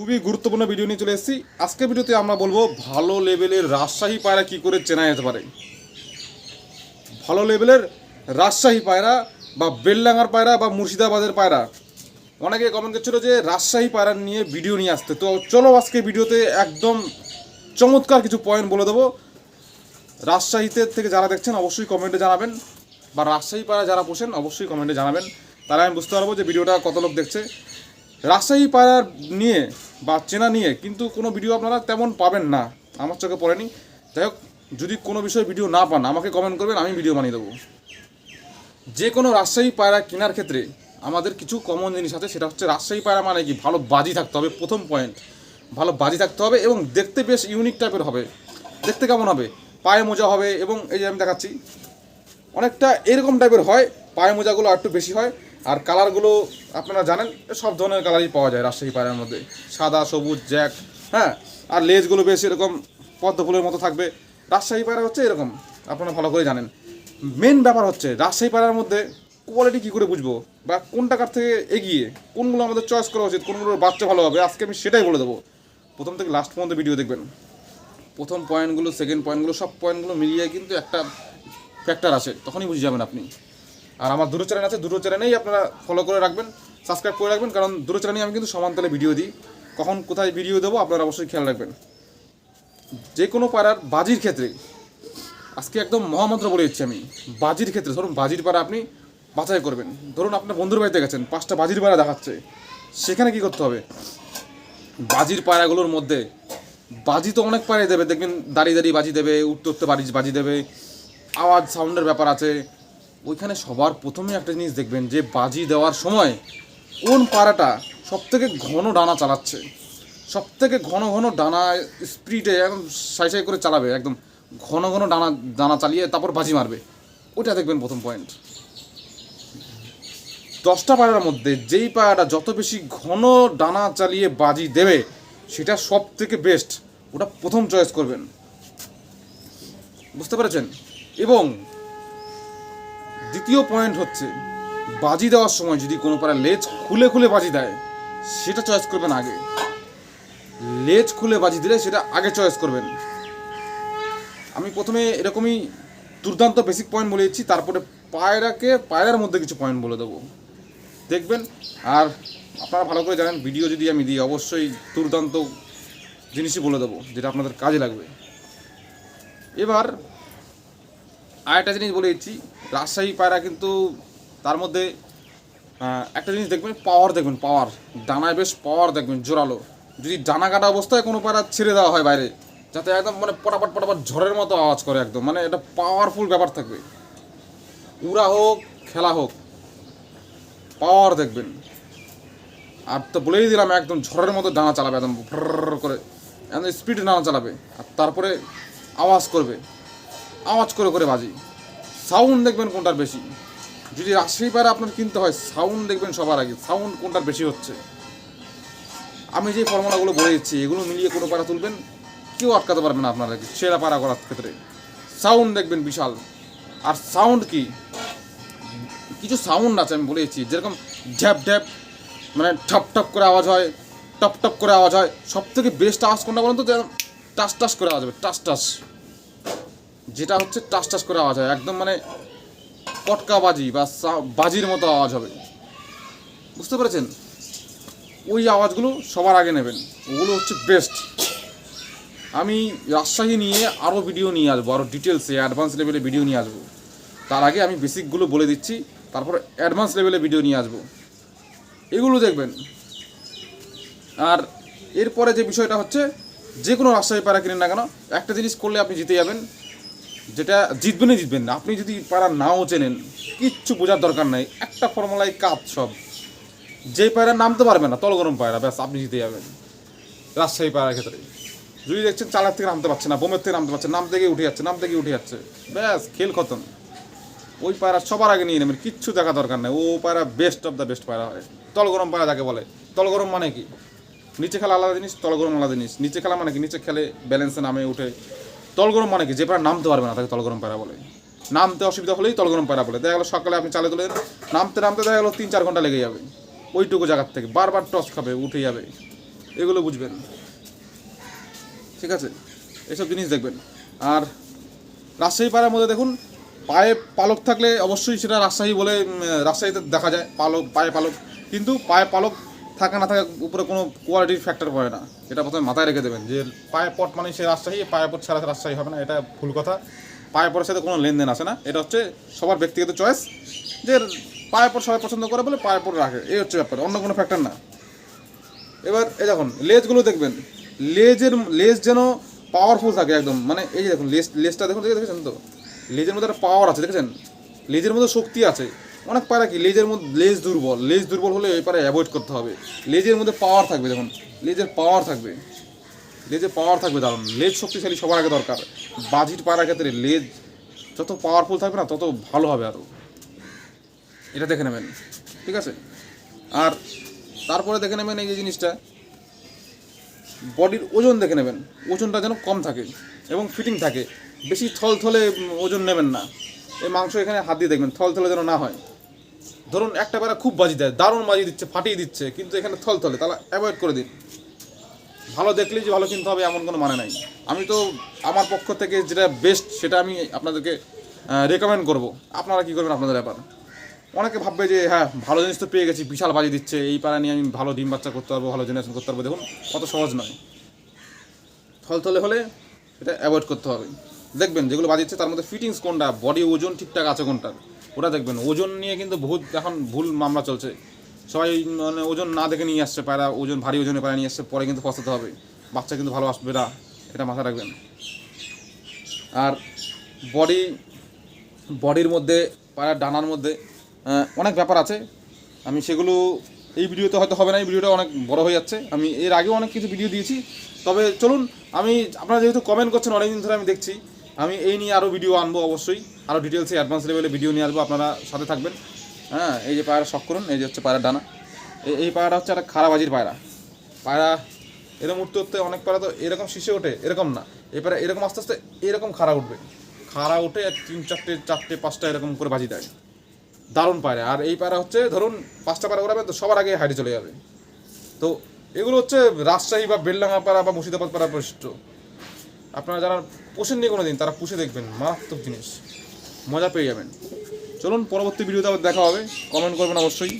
খুবই গুরুত্বপূর্ণ ভিডিও নিয়ে চলে এসেছি। আজকের ভিডিওতে আমরা বলব, ভালো লেভেলের রাজশাহী পায়রা কি করে চেনা যেতে পারে? ভালো লেভেলের রাজশাহী পায়রা বা বেলডাঙ্গার পায়রা বা মুর্শিদাবাদের পায়রা। অনেকে কমেন্ট করছিল যে, রাজশাহী পায়রা নিয়ে ভিডিও নিয়ে আসতে। তো চলো আজকে ভিডিওতে একদম চমৎকার কিছু পয়েন্ট বলে দেবো। রাজশাহীতে থেকে যারা দেখছেন, অবশ্যই কমেন্টে জানাবেন। বা রাজশাহী পায়রা যারা পোষেন, অবশ্যই কমেন্টে জানাবেন। তাহলে আমি বুঝতে পারব যে ভিডিওটা কত লোক দেখছে। রাজশাহী পায়রা নিয়ে বা চেনা নিয়ে, কিন্তু কোনো ভিডিও আপনারা তেমন পাবেন না। আমার চোখে পড়েনি। যাই হোক, যদি কোনো বিষয়ে ভিডিও না পান, আমাকে কমেন্ট করবেন, আমি ভিডিও বানিয়ে দেবো। যে কোনো রাজশাহী পায়রা কেনার ক্ষেত্রে আমাদের কিছু কমন জিনিস আছে, সেটা হচ্ছে রাজশাহী পায়রা মানে কি? ভালো বাজি থাকতে হবে, প্রথম পয়েন্ট ভালো বাজি থাকতে হবে এবং দেখতে বেশ ইউনিক টাইপের হবে। দেখতে কেমন হবে? পায়ে মোজা হবে এবং এই যে আমি দেখাচ্ছি, অনেকটা এরকম টাইপের হয়, পায়ে মোজাগুলো একটু বেশি হয়। আর কালারগুলো আপনারা জানেন, সব ধরনের কালারই পাওয়া যায় রাজশাহী পায়রার মধ্যে। সাদা, সবুজ জ্যাক হ্যাঁ? আর লেজগুলো বেশ এরকম পদ্ম ফুলের মতো থাকবে। রাজশাহী পায়রা হচ্ছে এরকম, আপনারা ভালো করে জানেন। মেন ব্যাপার হচ্ছে, রাজশাহী পায়রার মধ্যে কোয়ালিটি কী করে বুঝব? বা কোন টাকার থেকে এগিয়ে, কোনগুলো আমাদের চয়েস করা উচিত, কোনগুলোর বাচ্চা ভালো হবে, আজকে আমি সেটাই বলে দেবো। প্রথম থেকে লাস্ট পর্যন্ত ভিডিও দেখবেন। প্রথম পয়েন্টগুলো সেকেন্ড পয়েন্টগুলো সব পয়েন্টগুলো মিলিয়ে কিন্তু একটা ফ্যাক্টর আছে, তখনই বুঝে যাবেন আপনি। আর আমার দুটো চ্যানেল আছে, দুটো চ্যানেলেই আপনারা ফলো করে রাখবেন সাবস্ক্রাইব করে রাখবেন, কারণ দুটো চ্যানেলে আমি কিন্তু সমান্তরালে ভিডিও দিই। কখন কোথায় ভিডিও দেবো আপনারা অবশ্যই খেয়াল রাখবেন। যে কোনো পাড়ার বাজির ক্ষেত্রে, আজকে একদম মহামন্ত্র বলে দিচ্ছি আমি, বাজির ক্ষেত্রে, ধরুন বাজির পাড়া আপনি বাছাই করবেন। ধরুন আপনার বন্ধুর বাড়িতে গেছেন, পাঁচটা বাজির পাড়া দেখাচ্ছে, সেখানে কি করতে হবে? বাজির পায়রাগুলোর মধ্যে, বাজি তো অনেক পায়রাই দেবে, দেখবেন দাঁড়িয়ে দাঁড়িয়ে বাজি দেবে, উঠতে উঠতে বাড়ি বাজি দেবে, আওয়াজ সাউন্ডের ব্যাপার আছে ওইখানে সবার প্রথমে একটা জিনিস দেখবেন যে বাজি দেওয়ার সময় কোন পাড়াটা সব থেকে ঘন ডানা চালাচ্ছে। সব থেকে ঘন ঘন ডানা স্পিডে একদম সাই সাই করে চালাবে, একদম ঘন ঘন ডানা ডানা চালিয়ে তারপর বাজি মারবে। ওইটা দেখবেন প্রথম পয়েন্ট দশটা পায়রার মধ্যে যেই পায়রাটা যত বেশি ঘন ডানা চালিয়ে বাজি দেবে, সেটা সব থেকে বেস্ট ওটা প্রথম চয়েস করবেন। বুঝতে পেরেছেন? এবং দ্বিতীয় পয়েন্ট হচ্ছে, বাজি দেওয়ার সময় যদি কোনো পাড়া লেজ খুলে খুলে বাজি দেয়, সেটা চয়েস করবেন আগে। লেজ খুলে বাজি দিলে সেটা আগে চয়েস করবেন। আমি প্রথমে এরকমই দুর্দান্ত বেসিক পয়েন্ট বলে দিচ্ছি তারপরে পায়রাকে, পায়রার মধ্যে কিছু পয়েন্ট বলে দেবো। দেখবেন, আর আপনারা ভালো করে জানেন ভিডিও যদি আমি দিই, অবশ্যই দুর্দান্ত জিনিসই বলে দেবো, যেটা আপনাদের কাজে লাগবে। এবার আরেকটা জিনিস বলে দিচ্ছি, রাজশাহী পায়রা কিন্তু তার মধ্যে একটা জিনিস দেখবেন পাওয়ার দেখবেন পাওয়ার ডানায় বেশ পাওয়ার দেখবেন, জোরালো। যদি ডানা কাটা অবস্থায় কোনো পায়রা ছেড়ে দেওয়া হয় বাইরে, যাতে একদম মানে পটাপট পটাপট ঝড়ের মতো আওয়াজ করে একদম মানে এটা পাওয়ারফুল ব্যাপার থাকবে। উড়া হোক, খেলা হোক পাওয়ার দেখবেন। আর তো বলেই দিলাম, একদম ঝড়ের মতো ডানা চালাবে, একদম করে, একদম স্পিডে ডানা চালাবে, আর তারপরে আওয়াজ করবে। আওয়াজ করে করে বাজি। সাউন্ড দেখবেন কোনটার বেশি। যদি রাজশাহী পায়রা আপনার কিনতে হয় সাউন্ড দেখবেন সবার আগে। সাউন্ড কোনটার বেশি হচ্ছে। আমি যে ফর্মুলাগুলো বলে দিচ্ছি, এগুলো মিলিয়ে কোনো পাড়া তুলবেন, কেউ আটকাতে পারবে না আপনার আপনারা সেরা পাড়া করার ক্ষেত্রে। সাউন্ড দেখবেন বিশাল। আর সাউন্ড কি? কিছু সাউন্ড আছে, আমি বলেছি যেরকম ঝ্যাপ ঝ্যাপ মানে ঠপ ঠপ করে আওয়াজ হয়, টপ টপ করে আওয়াজ হয় সব থেকে বেস্ট আওয়াজ কোনটা বলুন তো? টাস টাস করে আওয়াজ হবে, টাস টাস। যেটা হচ্ছে টাস টাস করে আওয়াজ হয়। একদম মানে পটকা বাজি বা বাজির মতো আওয়াজ হবে। বুঝতে পেরেছেন? ওই আওয়াজগুলো সবার আগে নেবেন। ওগুলো হচ্ছে বেস্ট আমি রাজশাহী নিয়ে আরও ভিডিও নিয়ে আসব আরও ডিটেলসে অ্যাডভান্স লেভেলে ভিডিও নিয়ে আসব। তার আগে আমি বেসিকগুলো বলে দিচ্ছি, তারপর অ্যাডভান্স লেভেলে ভিডিও নিয়ে আসব। এগুলো দেখবেন। আর এরপরে যে বিষয়টা হচ্ছে, যে কোনো রাজশাহী পায়রা কিনেন না কেন, একটা জিনিস করলে আপনি জিতে যাবেন। যেটা জিতবেনই জিতবেন না। আপনি যদি পায়রা নাও চেনেন, কিচ্ছু বোঝার দরকার নাই। একটা ফর্মুলায় কাজ সব। যে পায়রা নামতে পারবে না, তলগরম পায়রা ব্যাস, আপনি জিতে যাবেন। রাজশাহী পায়রার ক্ষেত্রে। যদি দেখছেন চালার থেকে নামতে পারছে না, বোমের থেকে নামতে পারছে নাম থেকে উঠে যাচ্ছে, নাম থেকে উঠে যাচ্ছে, ব্যাস, খেল খতম। ওই পায়রা সবার আগে নিয়ে নেবেন, কিচ্ছু দেখা দরকার নেই। ও পায়রা বেস্ট অফ দ্য বেস্ট পায়রা হয়। তলগরম পায়রা যাকে বলে। তলগরম মানে কি? নিচে খেলা আলাদা জিনিস, তলগরম আলাদা জিনিস। নিচে খেলা মানে কি? নিচে খেলে ব্যালেন্সে নামে উঠে। তলগরম মানে কি? যে পায়রা নামতে পারবে না, তাকে তলগরম পায়রা বলে। নামতে অসুবিধা হলেই তলগরম পায়রা বলে। দেখা গেলো সকালে আপনি চালে তুলে নামতে নামতে দেখা গেলো তিন চার ঘণ্টা লেগে যাবে। ওইটুকু জায়গার থেকে বারবার টস খাবে, উঠে যাবে। এগুলো বুঝবেন। ঠিক আছে? এসব জিনিস দেখবেন। আর রাজশাহী পাড়ার মধ্যে দেখুন, পায়ে পালক থাকলে অবশ্যই সেটা রাজশাহী বলে রাজশাহীতে দেখা যায়, পালক, পায়ে পালক। কিন্তু পায়ে পালক থাকা না থাকা উপরে কোনো কোয়ালিটির ফ্যাক্টর পড়ে না। এটা প্রথমে মাথায় রেখে দেবেন যে পায়ে পট মানে সে রাজশাহী, পায়ে পট ছাড়া রাজশাহী হবে না, এটা ভুল কথা। পায়ে পটের সাথে কোনো লেনদেন আসে না। এটা হচ্ছে সবার ব্যক্তিগত চয়েস যে পায়ে পট সবাই পছন্দ করে বলে পায়ে পট রাখে। এই হচ্ছে ব্যাপার, অন্য কোনো ফ্যাক্টর না। এবার এই দেখুন, লেজগুলো দেখবেন। লেজের, লেজ যেন পাওয়ারফুল থাকে একদম। মানে এই যে দেখুন, লেজ, লেজটা দেখুন দেখে দেখেছেন তো? লেজের মধ্যে একটা পাওয়ার আছে, দেখেছেন? লেজের মধ্যে শক্তি আছে। অনেক পায়রা কি লেজের মধ্যে লেজ দুর্বল লেজ দুর্বল হলে এই পায়রা অ্যাভয়েড করতে হবে। লেজের মধ্যে পাওয়ার থাকবে দেখুন লেজের পাওয়ার থাকবে। লেজের পাওয়ার থাকবে দারুণ। লেজ শক্তিশালী সবার আগে দরকার। বাজির পায়রার ক্ষেত্রে লেজ যত পাওয়ারফুল থাকবে না তত ভালো হবে আরও এটা দেখে নেবেন ঠিক আছে? আর তারপরে দেখে নেবেন এই যে জিনিসটা। বডির ওজন দেখে নেবেন। ওজনটা যেন কম থাকে এবং ফিটিং থাকে। বেশি থলথলে উম, ওজন নেবেন না। এই মাংস এখানে হাত দিয়ে দেখবেন থলথলে যেন না হয়। ধরুন একটা বেলা খুব বাজি দেয়, দারুণ বাজি দিচ্ছে, ফাটিয়ে দিচ্ছে, কিন্তু এখানে থলথলে তাহলে অ্যাভয়েড করে দিন। ভালো দেখলেই যে ভালো কিনতে হবে, এমন কোনো মানে নাই। আমি তো আমার পক্ষ থেকে যেটা বেস্ট সেটা আমি আপনাদেরকে রেকমেন্ড করব। আপনারা কী করবেন আপনাদের ব্যাপার? অনেকে ভাববে যে হ্যাঁ ভালো জিনিস তো পেয়ে গেছি, বিশাল বাজি দিচ্ছে, এই পাড়া নিয়ে আমি ভালো ডিম বাচ্চা করতে পারব, ভালো জেনারেশন করতে পারব, দেখুন কত সহজ নয়। থলথলে হলে এটা অ্যাভয়েড করতে হবে। দেখবেন, যেগুলো বাজিচ্ছে তার মধ্যে ফিটিংস কোনটা বডি ওজন ঠিকঠাক আছে কোনটার? ওটা দেখবেন, ওজন নিয়ে কিন্তু বহুত এখন ভুল মামলা চলছে। সবাই মানে ওজন না দেখে নিয়ে আসছে পায়রা, ওজন, ভারী ওজনে পায়রা নিয়ে আসছে, পরে কিন্তু পস্তাতে হবে। বাচ্চা কিন্তু ভালো আসবে না, এটা মাথায় রাখবেন। আর বডি, বডির মধ্যে, পায়রার ডানার মধ্যে অনেক ব্যাপার আছে। আমি সেগুলো, এই ভিডিওতে হয়তো হবে না, এই ভিডিওটা অনেক বড় হয়ে যাচ্ছে। আমি এর আগেও অনেক কিছু ভিডিও দিয়েছি। তবে চলুন, আমি, আপনারা যেহেতু কমেন্ট করছেন, অনেকদিন ধরে আমি দেখছি। আমি এই নিয়ে আরও ভিডিও আনব অবশ্যই। আরও ডিটেলসে অ্যাডভান্স লেভেলে ভিডিও নিয়ে আসব, আপনারা সাথে থাকবেন। হ্যাঁ এই যে পায়রা শখ করুন, এই যে হচ্ছে পায়রার ডানা। এই- পায়রাটা হচ্ছে একটা খারাবাজির পায়রা। পায়রা এরকম উঠতে উঠতে অনেক পায়রা তো এরকম শীর্ষে ওঠে, এরকম না। এই পায়রা এরকম আস্তে আস্তে এরকম খাড়া উঠবে। খাড়া উঠে তিন চারটে চারটে, পাঁচটা এরকম করে বাজি দেয়। দারুণ পায়রা। আর এই পায়রা হচ্ছে, ধরুন পাঁচটা পায়রা ওড়াবে তো সবার আগে হাইটে চলে যাবে। তো এগুলো হচ্ছে রাজশাহী বা বেলডাঙ্গা পাড়া বা মুর্শিদাবাদ পাড়া বৈশিষ্ট্য আপনারা যারা পোষেননি কোনো দিন তারা পুষে দেখবেন, মারাত্মক জিনিস। মজা পেয়ে যাবেন। চলুন, পরবর্তী ভিডিওতে আবার দেখা হবে। কমেন্ট করবেন অবশ্যই।